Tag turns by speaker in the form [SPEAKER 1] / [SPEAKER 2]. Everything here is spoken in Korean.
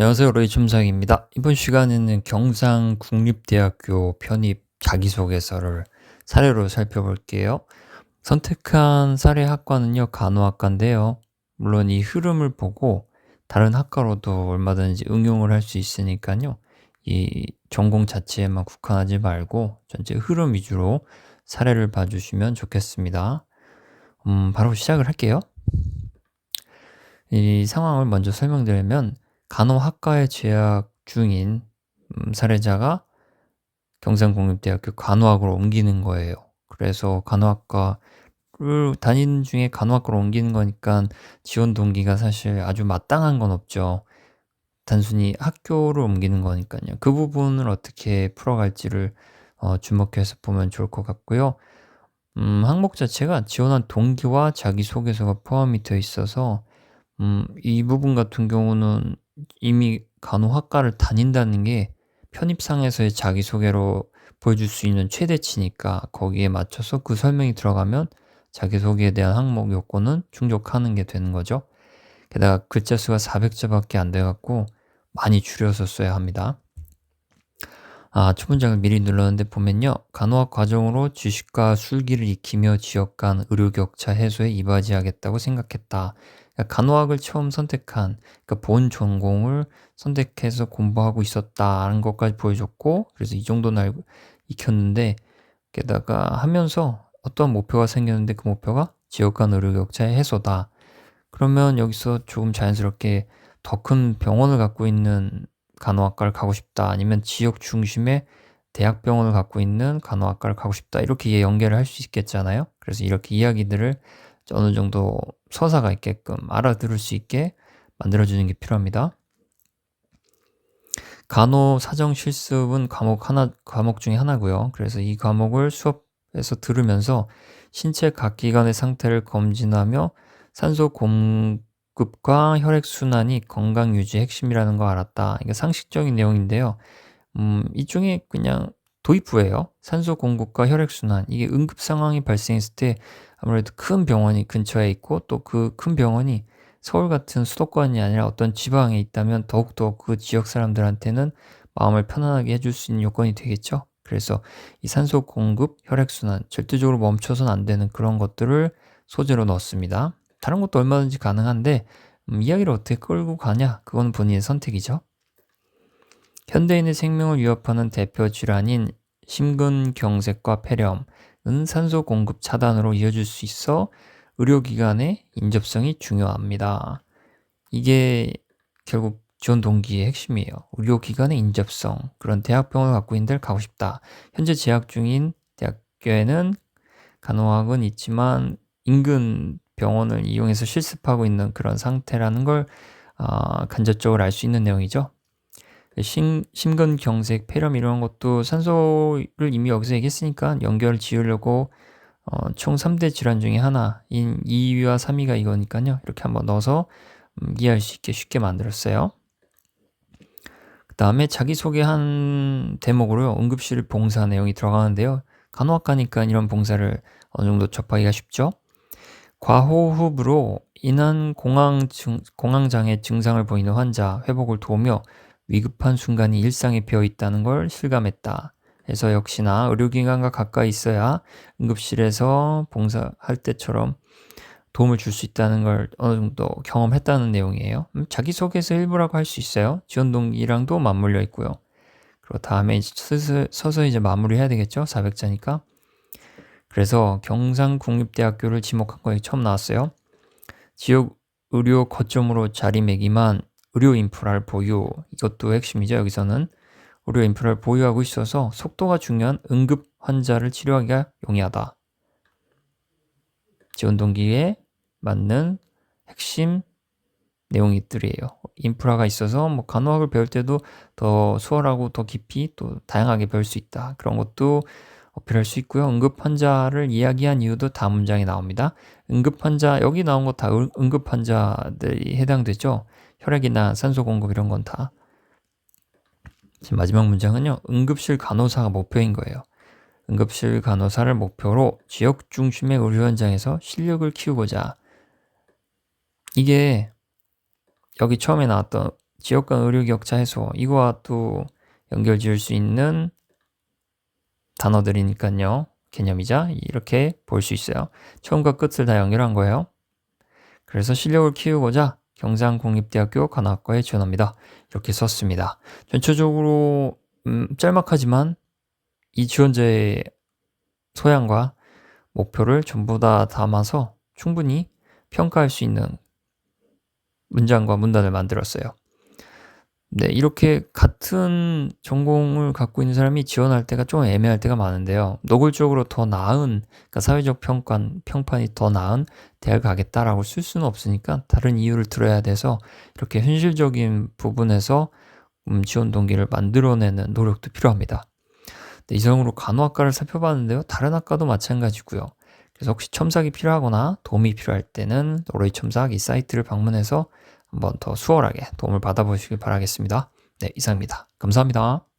[SPEAKER 1] 안녕하세요. 로이 춤상입니다. 이번 시간에는 경상국립대학교 편입 자기소개서를 사례로 살펴볼게요. 선택한 사례 학과는요, 간호학과인데요. 물론 이 흐름을 보고 다른 학과로도 얼마든지 응용을 할 수 있으니까요. 이 전공 자체에만 국한하지 말고 전체 흐름 위주로 사례를 봐주시면 좋겠습니다. 음, 바로 시작을 할게요. 이 상황을 먼저 설명드리면 간호학과에 재학 중인 음, 사례자가 경상국립대학교 간호학으로 옮기는 거예요. 그래서 간호학과를 다니는 중에 간호학과로 옮기는 거니까 지원 동기가 사실 아주 마땅한 건 없죠. 단순히 학교를 옮기는 거니까요. 그 부분을 어떻게 풀어갈지를 어, 주목해서 보면 좋을 것 같고요. 음, 항목 자체가 지원한 동기와 자기소개서가 포함이 되어 있어서 음, 이 부분 같은 경우는 이미 간호학과를 다닌다는 게 편입상에서의 자기소개로 보여줄 수 있는 최대치니까 거기에 맞춰서 그 설명이 들어가면 자기소개에 대한 항목 요건은 충족하는 게 되는 거죠. 게다가 글자 수가 400자밖에 안 돼갖고 많이 줄여서 써야 합니다. 아, 첫 문장을 미리 눌렀는데 보면요. 간호학 과정으로 지식과 술기를 익히며 지역 간 의료 격차 해소에 이바지하겠다고 생각했다. 그러니까 간호학을 처음 선택한 그러니까 본 전공을 선택해서 공부하고 있었다는 것까지 보여줬고 그래서 이 정도는 알고 익혔는데 게다가 하면서 어떤 목표가 생겼는데 그 목표가 지역 간 의료 격차의 해소다. 그러면 여기서 조금 자연스럽게 더 큰 병원을 갖고 있는 간호학과를 가고 싶다. 아니면 지역 중심의 대학병원을 갖고 있는 간호학과를 가고 싶다. 이렇게 연결을 할 수 있겠잖아요. 그래서 이렇게 이야기들을 어느 정도 서사가 있게끔 알아들을 수 있게 만들어주는 게 필요합니다. 간호 사정 실습은 과목 하나 과목 중에 하나고요. 그래서 이 과목을 수업에서 들으면서 신체 각 기관의 상태를 검진하며 산소 공급과 혈액 순환이 건강 유지 핵심이라는 거 알았다. 이게 상식적인 내용인데요. 음, 이 중에 그냥 도입부예요. 산소 공급과 혈액 순환. 이게 응급 상황이 발생했을 때 아무래도 큰 병원이 근처에 있고 또 그 큰 병원이 서울 같은 수도권이 아니라 어떤 지방에 있다면 더욱더 그 지역 사람들한테는 마음을 편안하게 해줄 수 있는 요건이 되겠죠. 그래서 이 산소 공급, 혈액순환, 절대적으로 멈춰서는 안 되는 그런 것들을 소재로 넣었습니다. 다른 것도 얼마든지 가능한데, 음, 이야기를 어떻게 끌고 가냐? 그건 본인의 선택이죠. 현대인의 생명을 위협하는 대표 질환인 심근경색과 폐렴, 은 산소 공급 차단으로 이어질 수 있어 의료기관의 인접성이 중요합니다. 이게 결국 지원 동기의 핵심이에요. 의료기관의 인접성. 그런 대학병원을 갖고 있는 데를 가고 싶다. 현재 재학 중인 대학교에는 간호학은 있지만 인근 병원을 이용해서 실습하고 있는 그런 상태라는 걸 어, 간접적으로 알 수 있는 내용이죠. 심, 심근경색, 폐렴 이런 것도 산소를 이미 여기서 얘기했으니까 연결 지으려고 어, 총 3대 질환 중에 하나인 2위와 3위가 이거니까요. 이렇게 한번 넣어서 음, 이해할 수 있게 쉽게 만들었어요. 그 다음에 자기소개한 대목으로 응급실 봉사 내용이 들어가는데요. 간호학과니까 이런 봉사를 어느 정도 접하기가 쉽죠. 과호흡으로 인한 공황 증, 공황장애 증상을 보이는 환자 회복을 도우며 위급한 순간이 일상에 배어 있다는 걸 실감했다. 해서 역시나 의료기관과 가까이 있어야 응급실에서 봉사할 때처럼 도움을 줄 수 있다는 걸 어느 정도 경험했다는 내용이에요. 음, 자기소개서 일부라고 할 수 있어요. 지원 동기랑도 맞물려 있고요. 그리고 다음에 서서, 서서 이제 마무리해야 되겠죠. 400자니까. 그래서 경상국립대학교를 지목한 거에 처음 나왔어요. 지역 의료 거점으로 자리매김한 의료 인프라를 보유. 이것도 핵심이죠. 여기서는 의료 인프라를 보유하고 있어서 속도가 중요한 응급 환자를 치료하기가 용이하다. 지원 동기에 맞는 핵심 내용들이에요. 인프라가 있어서 뭐 간호학을 배울 때도 더 수월하고 더 깊이 또 다양하게 배울 수 있다. 그런 것도 어필할 수 있고요. 응급 환자를 이야기한 이유도 다음 문장에 나옵니다. 응급 환자 여기 나온 거 다 응급 환자들이 해당되죠. 혈액이나 산소 공급 이런 건 다. 지금 마지막 문장은요. 응급실 간호사가 목표인 거예요. 응급실 간호사를 목표로 지역 중심의 의료 현장에서 실력을 키우고자 이게 여기 처음에 나왔던 지역 간 의료 격차 해소 이거와 또 연결 지을 수 있는 단어들이니까요. 개념이자 이렇게 볼 수 있어요. 처음과 끝을 다 연결한 거예요. 그래서 실력을 키우고자 경상공립대학교 간호학과에 지원합니다. 이렇게 썼습니다. 전체적으로 음, 짤막하지만 이 지원자의 소양과 목표를 전부 다 담아서 충분히 평가할 수 있는 문장과 문단을 만들었어요. 네, 이렇게 같은 전공을 갖고 있는 사람이 지원할 때가 좀 애매할 때가 많은데요. 노골적으로 더 나은, 그러니까 사회적 평판, 평판이 더 나은 대학을 가겠다라고 쓸 수는 없으니까 다른 이유를 들어야 돼서 이렇게 현실적인 부분에서 음, 지원 동기를 만들어내는 노력도 필요합니다. 네, 이상으로 간호학과를 살펴봤는데요. 다른 학과도 마찬가지고요. 그래서 혹시 첨삭이 필요하거나 도움이 필요할 때는 로레이 첨삭 이 사이트를 방문해서 한번 더 수월하게 도움을 받아보시길 바라겠습니다. 네, 이상입니다. 감사합니다.